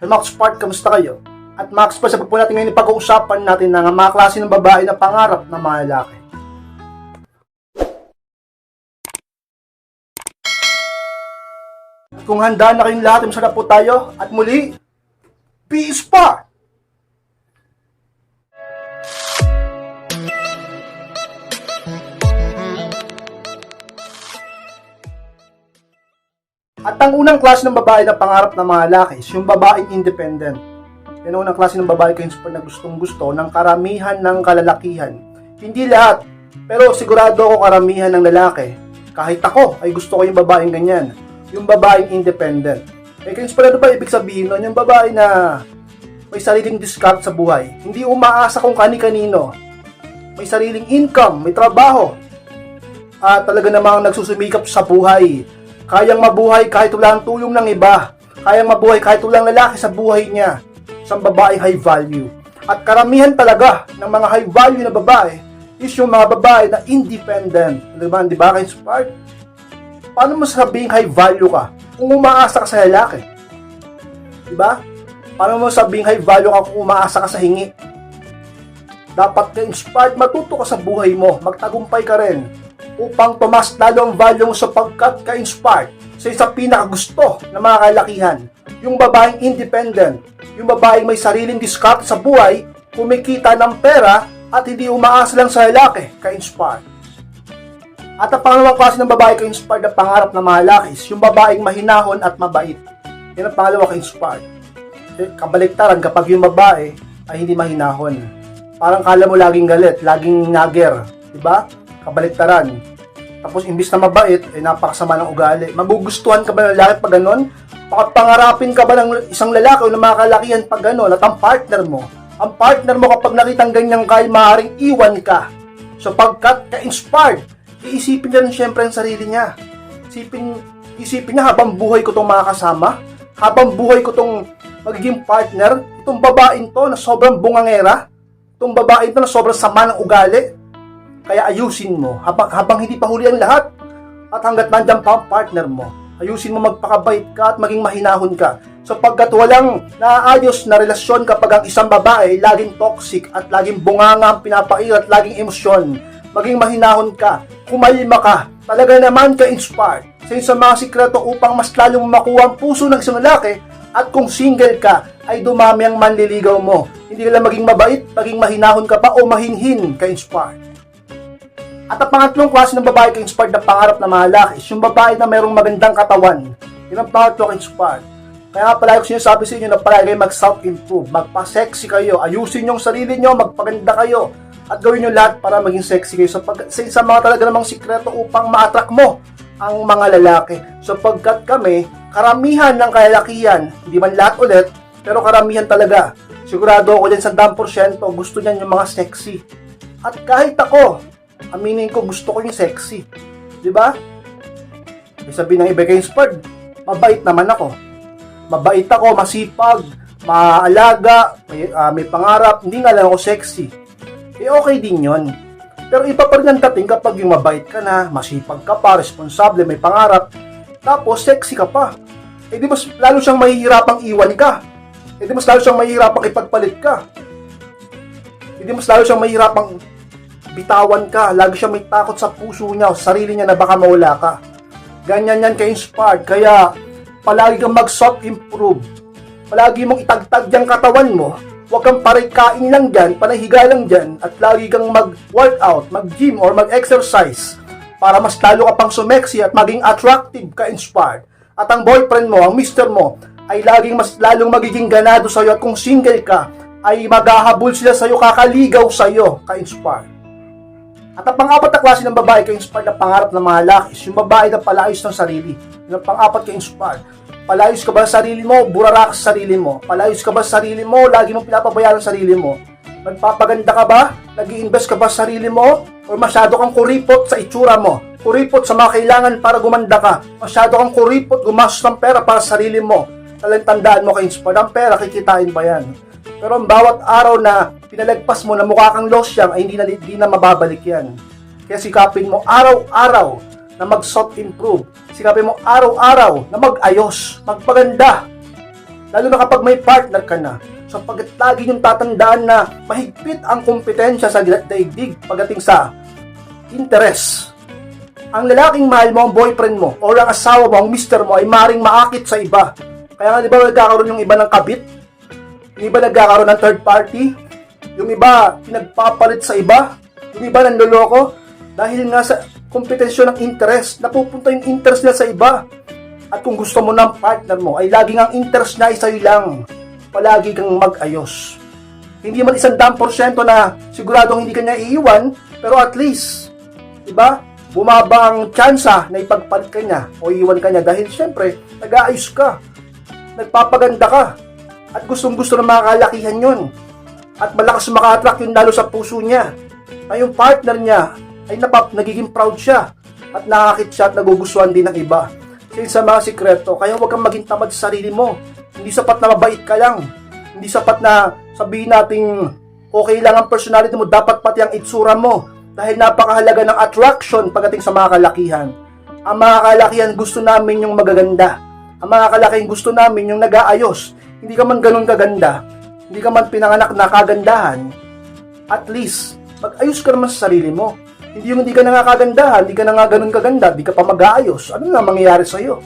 Hey Max Spark, kamusta kayo? At Max pa sa po natin ngayon pag-uusapan natin ng mga klase ng babae na pangarap ng mga lalaki. At kung handa na kayong lahat, masarap po tayo. At muli, Peace pa! At ang unang klase ng babae na pangarap ng mga lalaki is yung babaeng independent. Yan ang unang klase ng babae kayo na gustong gusto ng karamihan ng kalalakihan. Hindi lahat, pero sigurado ako karamihan ng lalaki. Kahit ako ay gusto ko yung babaeng ganyan. Yung babaeng independent. Eh kayo ano ba ibig sabihin nun? Yung babae na may sariling discount sa buhay. Hindi umaasa kung kani-kanino. May sariling income, may trabaho. At talaga namang nagsusumikap sa buhay. Kayang mabuhay kahit walang tulong ng iba. Kayang mabuhay kahit walang lalaki sa buhay niya. Isang babae high value. At karamihan talaga ng mga high value na babae is yung mga babae na independent. Diba? Di ba? Kay Spark? Paano mo sabing high value ka kung umaasa ka sa lalaki? Di ba? Paano mo sabing high value ka kung umaasa ka sa hingi? Dapat ka inspired, matuto ka sa buhay mo, magtagumpay ka rin upang tumas lalo ang value mo sapagkat ka-inspired sa isang pinakagusto ng mga kalakihan. Yung babaeng independent, yung babaeng may sariling discard sa buhay, kumikita ng pera at hindi umaasa lang sa lalaki, ka-inspired. At ang pangalawang klase ng babae ka-inspired na pangarap ng mga lalaki is yung babaeng mahinahon at mabait. Yan ang pangalawa ka-inspired. Eh, kabaliktaran kapag yung babae ay hindi mahinahon. Parang kala mo laging galit, laging nager, di ba? Kabaliktaran. Tapos imbis na mabait, ay napakasama ng ugali. Magugustuhan ka ba ng lalaki pag ganon? Pangarapin ka ba ng isang lalaki o ng mga kalakihan pag ganon? At ang partner mo, ang partner mo kapag nakitang ganyan ka, maaaring iwan ka. Sapagkat ka-inspired, iisipin niya rin syempre ang sarili niya. Isipin, isipin niya habang buhay ko itong makakasama, habang buhay ko itong magiging partner, itong babaeng to na sobrang bungangera, itong babaeng to na sobrang sama ng ugali, kaya ayusin mo habang, habang hindi pa huli ang lahat at hanggat nandyan pa ang partner mo. Ayusin mo magpakabait ka at maging mahinahon ka. Sapagkat walang naayos na relasyon kapag ang isang babae laging toxic at laging bunganga ang pinapair at laging emosyon. Maging mahinahon ka, kumalma ka, talaga naman ka inspired sa isang mga sikreto upang mas lalong makuha ang puso ng isang lalaki at kung single ka, ay dumami ang manliligaw mo. Hindi lang maging mabait, maging mahinahon ka pa o mahinhin ka inspired. At ang pangatlong klase ng babae ka-inspired na pangarap na mga lalaki is yung babae na mayroong magandang katawan. Yun ang pangatlo ka-inspired. Kaya palagi ko sinasabi sa inyo na palagi mag-self-improve, magpa-sexy kayo, ayusin yung sarili nyo, magpaganda kayo, at gawin nyo lahat para maging sexy kayo. So, pag, sa isang mga talaga namang sikreto upang ma-attract mo ang mga lalaki. Sapagkat kami, karamihan ng kalalakihan, hindi man lahat ulit, pero karamihan talaga. Sigurado ako dyan sa 10% gusto niyan yung mga sexy. At kahit ako, aminin ko gusto ko yung sexy. 'Di ba? May sabi ng iba kay inspired, mabait naman ako. Mabait ako, masipag, maalaga, may, ah, may pangarap, hindi nga lang ako sexy. Eh okay din yon. Pero iba pa rin ang dating kapag yung mabait ka na, masipag ka pa, responsable, may pangarap, tapos sexy ka pa. Eh di mas lalo siyang mahihirapang iwan ka. Eh di mas lalo siyang mahihirapang ipagpalit ka. Eh di mas lalo siyang mahihirapang bitawan ka, lagi siya may takot sa puso niya, sa sarili niya na baka mawala ka. Ganyan yan ka-inspired, kaya palagi kang mag-self-improve. Palagi mong itagtag yung katawan mo, huwag kang parikain lang dyan, panahiga lang dyan, at lagi kang mag-workout, mag-gym, or mag-exercise para mas lalo ka pang sumeksi at maging attractive ka-inspired. At ang boyfriend mo, ang mister mo, ay laging mas lalong magiging ganado sa'yo at kung single ka, ay maghahabol sila sa'yo, kakaligaw sa'yo, ka-inspired. At ang pang-apat na klase ng babae ka-inspired na pangarap ng mga lalaki is yung babae na palayos ng sarili. Yung pang-apat ka-inspired. Palayos ka ba sa sarili mo? Burara ka sa sarili mo. Palayos ka ba sa sarili mo? Lagi mong pinapabayaan ang sarili mo. Nagpapaganda ka ba? nag invest ka ba sa sarili mo? O masyado kang kuripot sa itsura mo? Kuripot sa mga kailangan para gumanda ka? Masyado kang kuripot gumastos ng pera para sa sarili mo? Talang tandaan mo ka-inspired. Ang pera, kikitain ba yan? Pero ang bawat araw na pinalagpas mo na mukha kang losyang ay hindi na, hindi na mababalik yan. Kaya sikapin mo araw-araw na mag-self-improve. Sikapin mo araw-araw na mag-ayos, magpaganda. Lalo na kapag may partner ka na. Sapagkat lagi yung tatandaan na mahigpit ang kompetensya sa daigdig pagdating sa interest. Ang lalaking mahal mo, ang boyfriend mo, o ang asawa mo, ang mister mo, ay maring maakit sa iba. Kaya nga di ba nagkakaroon yung iba ng kabit? Yung iba nagkakaroon ng third party? Yung iba pinagpapalit sa iba? Yung iba nanloloko? Dahil nga sa kompetensyon ng interest, napupunta yung interest niya sa iba. At kung gusto mo ng partner mo, ay laging ang interest niya ay sa'yo lang. Palagi kang mag-ayos. Hindi man isang dam porsyento na siguradong hindi ka niya iiwan, pero at least, di ba? Bumaba ang tsansa na ipagpalit ka niya o iiwan ka niya dahil syempre, nag-aayos ka. Nagpapaganda ka. At gustong gusto ng mga kalakihan yun. At malakas maka-attract yun lalo sa puso niya. Ay yung partner niya ay napap, nagiging proud siya. At nakakit siya at nagugustuhan din ng iba. Kaya sa mga sikreto, kaya huwag kang maging tamad sa sarili mo. Hindi sapat na mabait ka lang. Hindi sapat na sabihin nating okay lang ang personality mo, dapat pati ang itsura mo. Dahil napakahalaga ng attraction pagdating sa mga kalakihan. Ang mga kalakihan gusto namin yung magaganda. Ang mga kalakihan gusto namin yung nag-aayos. Hindi ka man ganun kaganda. Hindi ka man pinanganak na kagandahan. At least, mag-ayos ka naman sa sarili mo. Hindi yung hindi ka na nga kagandahan, hindi ka na nga ganun kaganda, hindi ka pa mag-aayos. Ano na mangyayari sa'yo?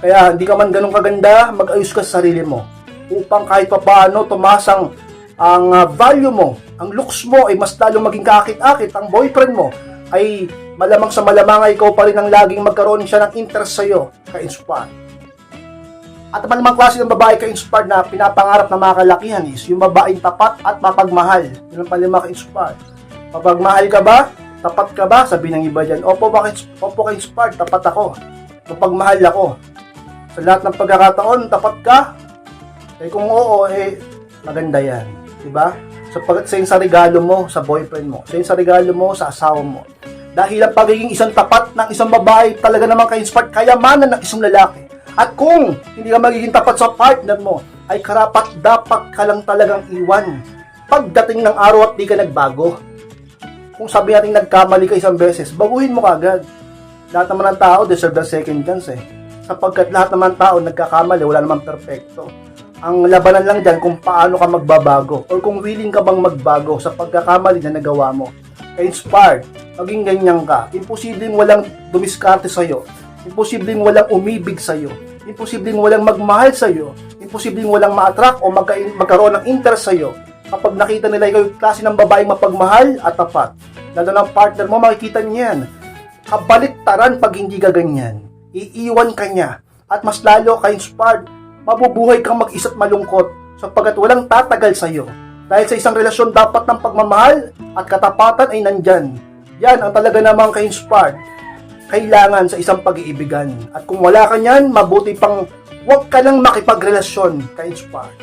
Kaya hindi ka man ganun kaganda, mag-ayos ka sa sarili mo. Upang kahit pa paano tumasang ang ah, value mo, ang looks mo ay mas lalong maging kakit-akit, ang boyfriend mo ay malamang sa malamang ay ikaw pa rin ang laging magkaroon siya ng interest sa'yo, ka-inspire. At naman namang klase ng babae ka-inspired na pinapangarap ng mga kalakihan is yung babaeng tapat at mapagmahal. Yun ang palima ka-inspired. Mapagmahal ka ba? Tapat ka ba? Sabi ng iba dyan, Opo, bakit, opo ka-inspired, tapat ako. Mapagmahal ako. Sa lahat ng pagkakataon, tapat ka? Eh kung oo, eh maganda yan. Diba? Sapagat sa sa regalo mo sa boyfriend mo, sa sa regalo mo sa asawa mo. Dahil ang pagiging isang tapat ng isang babae talaga naman ka-inspired, kayamanan ng isang lalaki. At kung hindi ka magiging tapat sa partner mo, ay karapat dapat ka lang talagang iwan. Pagdating ng araw at di ka nagbago. Kung sabi natin nagkamali ka isang beses, baguhin mo kagad. Lahat naman ng tao deserve the second chance eh. Sapagkat lahat naman ng tao nagkakamali, wala naman perfecto. Ang labanan lang dyan kung paano ka magbabago or kung willing ka bang magbago sa pagkakamali na nagawa mo. Inspired, maging ganyan ka. Imposibleng walang dumiskarte sa'yo. Imposibleng walang umibig sa'yo. Imposibleng walang magmahal sa'yo. Imposibleng walang ma-attract o magka- magkaroon ng interest sa'yo. Kapag nakita nila ikaw yung klase ng babaeng mapagmahal at tapat. Lalo ng partner mo, makikita niyan. Kabaliktaran pag hindi ka ganyan. Iiwan ka niya. At mas lalo ka inspired. Mabubuhay kang mag-isa't malungkot sapagkat walang tatagal sa'yo. Dahil sa isang relasyon dapat ng pagmamahal at katapatan ay nandyan. Yan ang talaga namang ka-inspired kailangan sa isang pag-iibigan. At kung wala ka niyan, mabuti pang huwag ka lang makipagrelasyon ka-inspired.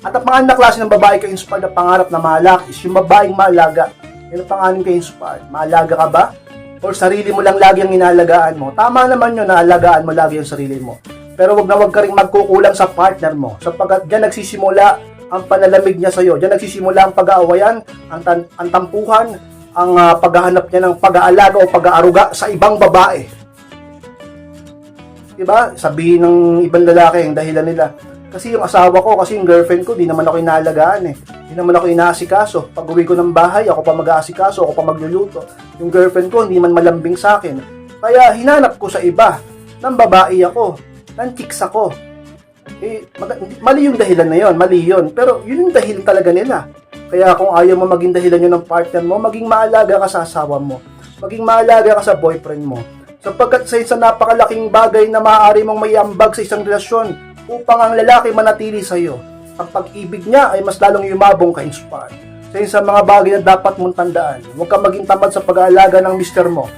At ang pangalan na klase ng babae ka-inspired na pangarap na mahalak is yung babaeng maalaga. Yan ang pangalan ka-inspired. Maalaga ka ba? Or sarili mo lang lagi ang inalagaan mo? Tama naman yun na mo lagi ang sarili mo. Pero wag na wag ka rin magkukulang sa partner mo. Sapagkat dyan nagsisimula ang panalamig niya sa'yo. Dyan nagsisimula ang pag-aawayan, ang, tan- ang tampuhan, ang ah, paghahanap niya ng pag-aalaga o pag-aaruga sa ibang babae. Diba? Sabihin ng ibang lalaki ang dahilan nila. Kasi yung asawa ko, kasi yung girlfriend ko, di naman ako inaalagaan eh. Di naman ako inaasikaso. Pag uwi ko ng bahay, ako pa mag-aasikaso, ako pa magluluto. Yung girlfriend ko, hindi man malambing sa akin. Kaya hinanap ko sa iba, ng babae ako, ng chicks ako. Eh, mali yung dahilan na yon, mali yun. Pero yun yung dahilan talaga nila. Kaya kung ayaw mo maging dahilan yun ng partner mo, maging maalaga ka sa asawa mo. Maging maalaga ka sa boyfriend mo. Sapagkat sa isang napakalaking bagay na maaari mong maiambag sa isang relasyon upang ang lalaki manatili sa iyo. Ang pag-ibig niya ay mas lalong yumabong ka-inspire. Sa isang mga bagay na dapat mong tandaan, huwag kang maging tamad sa pag-aalaga ng mister mo,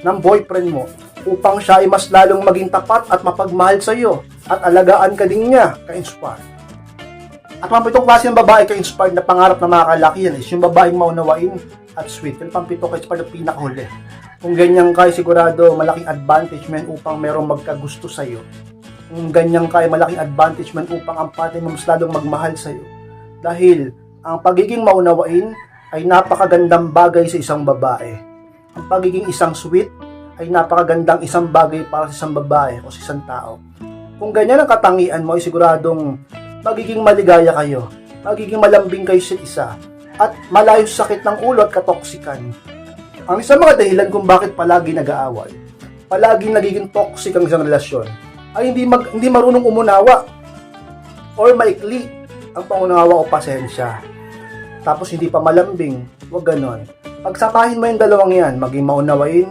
ng boyfriend mo, upang siya ay mas lalong maging tapat at mapagmahal sa iyo at alagaan ka din niya ka-inspire. At pampitong klase ng babae ka-inspired na pangarap na mga kalakihan is yung babaeng maunawain at sweet. Yung pampito ka-inspired na pinakahuli. Kung ganyan ka, sigurado malaking advantage man upang merong magkagusto sa iyo. Kung ganyan ka, ay malaking advantage man upang ang partner mo mas lalong magmahal sa iyo. Dahil ang pagiging maunawain ay napakagandang bagay sa isang babae. Ang pagiging isang sweet ay napakagandang isang bagay para sa isang babae o sa isang tao. Kung ganyan ang katangian mo, ay siguradong magiging maligaya kayo, magiging malambing kayo sa isa, at malayo sa sakit ng ulo at katoksikan. Ang isang mga dahilan kung bakit palagi nag-aaway, palagi nagiging toxic ang isang relasyon, ay hindi, mag, hindi marunong umunawa or maikli ang pangunawa o pasensya. Tapos hindi pa malambing, wag ganon. Pagsamahin mo yung dalawang yan, maging maunawain,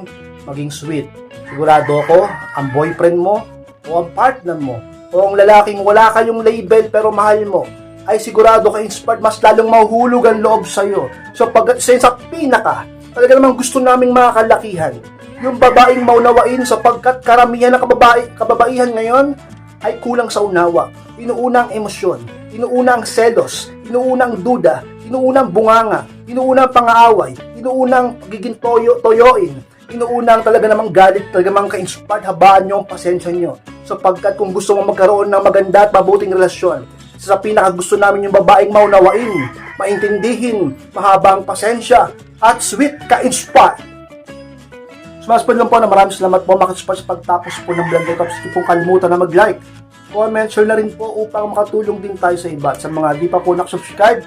maging sweet. Sigurado ako, ang boyfriend mo, o ang partner mo, o ang lalaking wala kayong label pero mahal mo, ay sigurado ka inspired, mas lalong mahuhulog ang loob sa'yo. So pag sa, pinaka, talaga namang gusto naming mga kalakihan, yung babaeng maunawain sapagkat karamihan ng kababae, kababaihan ngayon ay kulang sa unawa. Inuuna ang emosyon, inuuna ang selos, inuuna ang duda, inuuna ang bunganga, inuuna ang pangaaway, inuuna ang pagiging toyo, toyoin, inuuna ang talaga namang galit, talaga namang ka-inspired, habaan nyo ang pasensya nyo. Sapagkat kung gusto mo magkaroon ng maganda at mabuting relasyon, sa pinaka gusto namin yung babaeng maunawain, maintindihin, mahaba ang pasensya, at sweet ka-inspired. Sumaspad lang po na maraming salamat po makasupport sa pagtapos po ng vlog tapos hindi pong kalimutan na mag-like, comment, share na rin po upang makatulong din tayo sa iba. Sa mga di pa po nakasubscribe,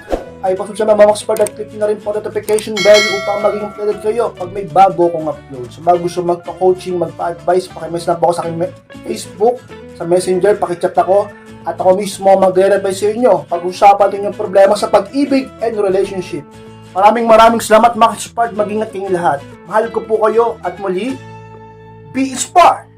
ay pasubscribe na mamaksupport at click na rin po notification bell upang maging updated kayo pag may bago kong upload. So bago gusto magpa-coaching, magpa-advise, pakimess na po ako sa aking Facebook, sa Messenger, pakichat ako, at ako mismo magre-advise sa inyo pag-usapan din yung problema sa pag-ibig and relationship. Maraming maraming salamat mga support, mag-ingat kayong lahat. Mahal ko po kayo at muli, be inspired!